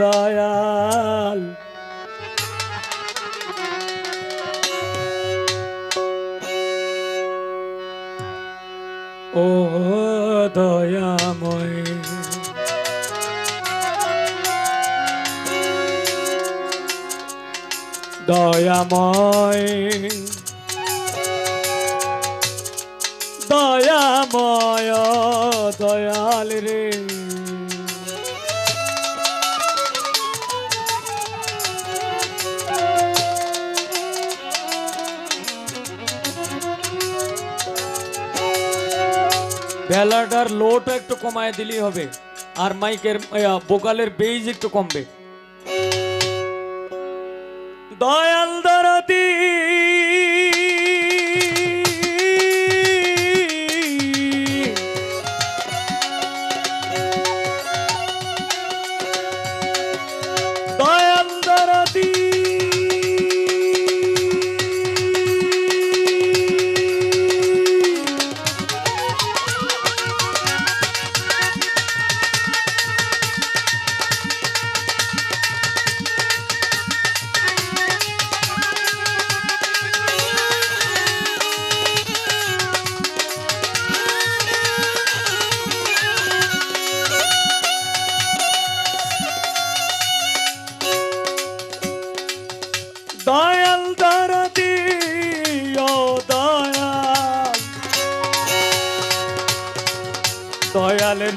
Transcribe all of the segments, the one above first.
দয়াল। ও দয়াময়। দয়াময়। দয়াময় দয়াল রে। বেলাটার লোটা একটু কমায় দিলেই হবে আর মাইকের বোকালের বেইজ একটু কমবে। দয়াল দরদি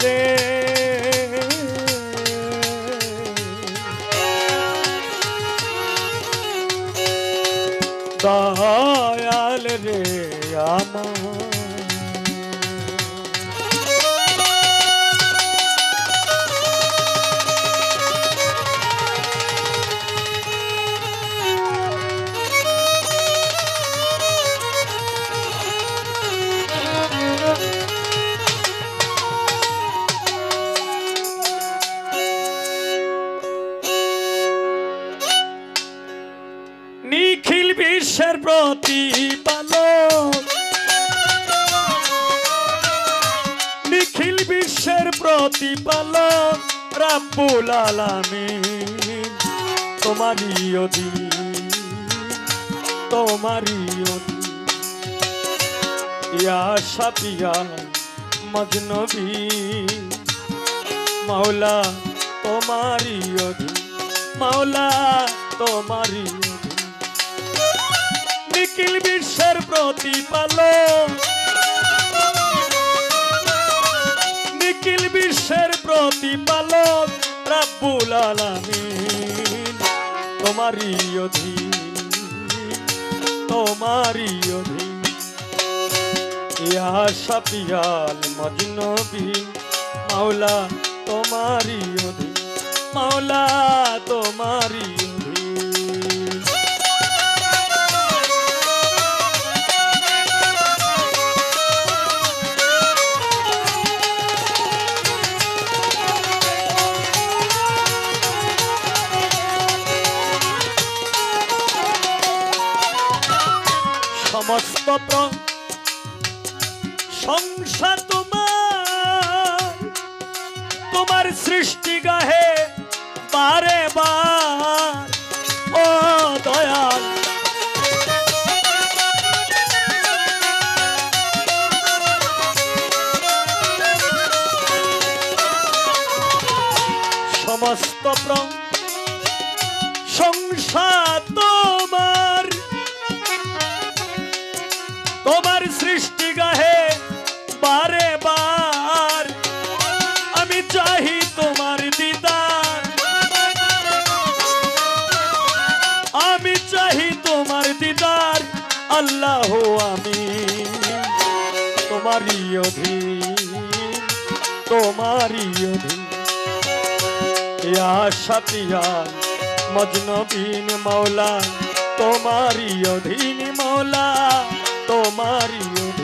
রে দয়াল রে আমার। বিশ্বের প্রতিপালক নিখিল বিশ্বের প্রতিপালক রাব্বুল আলামিন। তোমারই অধীন তোমারই অধীন। ইয়া সাপিয়া মজনবী, মাওলা তোমারই মাওলা তোমারই অধীন নিখিল বিশ্বের প্রতিপালক। নিখিল বিশ্বের প্রতিপালক রাব্বুল আলামিন। তোমারই অধীন তোমারই অধীন। ইয়া সাপিয়াল মজনবী, মাওলা তোমারই অধীন, মাওলা তোমারই সৃষ্টি গাহে বারে বার। ও সমস্ত প্র- সংসার তোমার। তোমার সৃষ্টি গাহে আল্লাহ আমি তোমারই অধীন তোমারই অধীন। ইয়া সাতিয়া মজনবিন মৌলা তোমারই অধীন মৌলা তোমারই অধীন।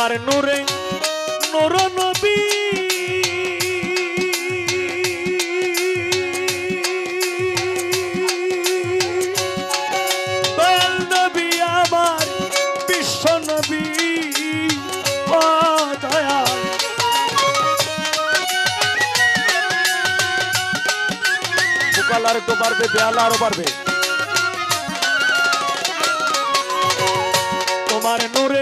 তোমার নূরে নূর নবী। আমার আর একটু বাড়বে বেহাল আরও বাড়বে। তোমার নূর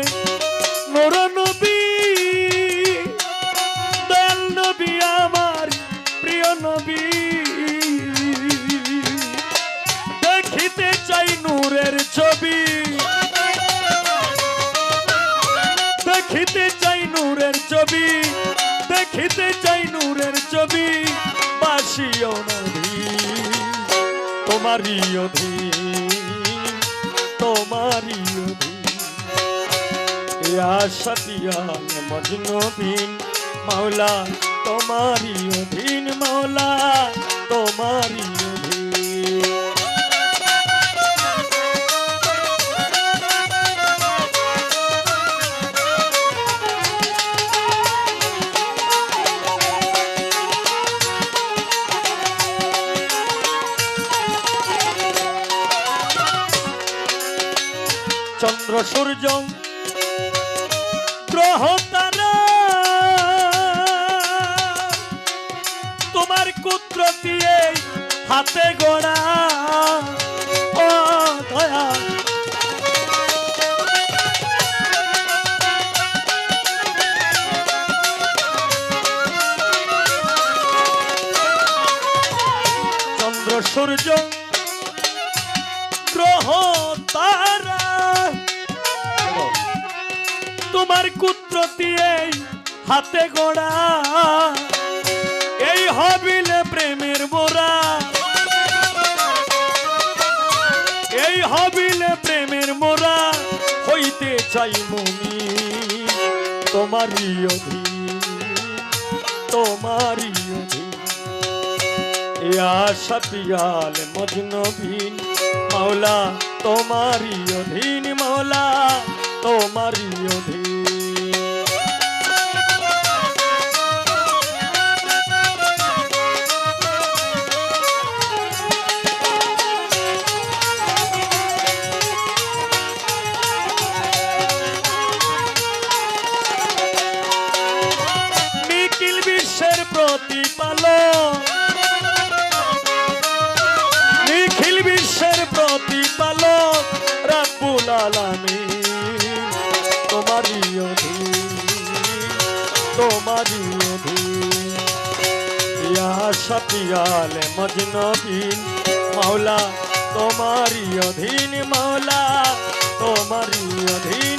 নবী আমার, প্রিয় নবী। দেখিতে চাই নূরের ছবি। দেখিতে চাই নূরের ছবি। দেখিতে চাই নূরের ছবি। বাসিও নদী তোমারই অধীন তোমারই অধীন। ইয়া সতিয়ান মজনু বিন মাওলা তোমারই অধীন মাওলা অধীন। চন্দ্র সূর্য গ্রহ কুত্র দিয়ে হাতে গোড়া। ও দয়া। চন্দ্র, সূর্য, গ্রহ, তারা। তোমার কুত্রতি এই হাতে গোড়া। এই হবিলে প্রেমের মোরা এই হবিলে প্রেমের মোরা হইতে চাই মনি। তোমারই অধীন তোমারই অধীন। ইয়া সপিয়াল মজনবিন, মাওলা, তোমারই অধীন মাওলা, তোমারই আলামিন তোমারই অধীন তোমারই অধীন। ইয়া শফিয়াল মজনবিন মাওলা তোমারই অধীন মাওলা তোমারই অধীন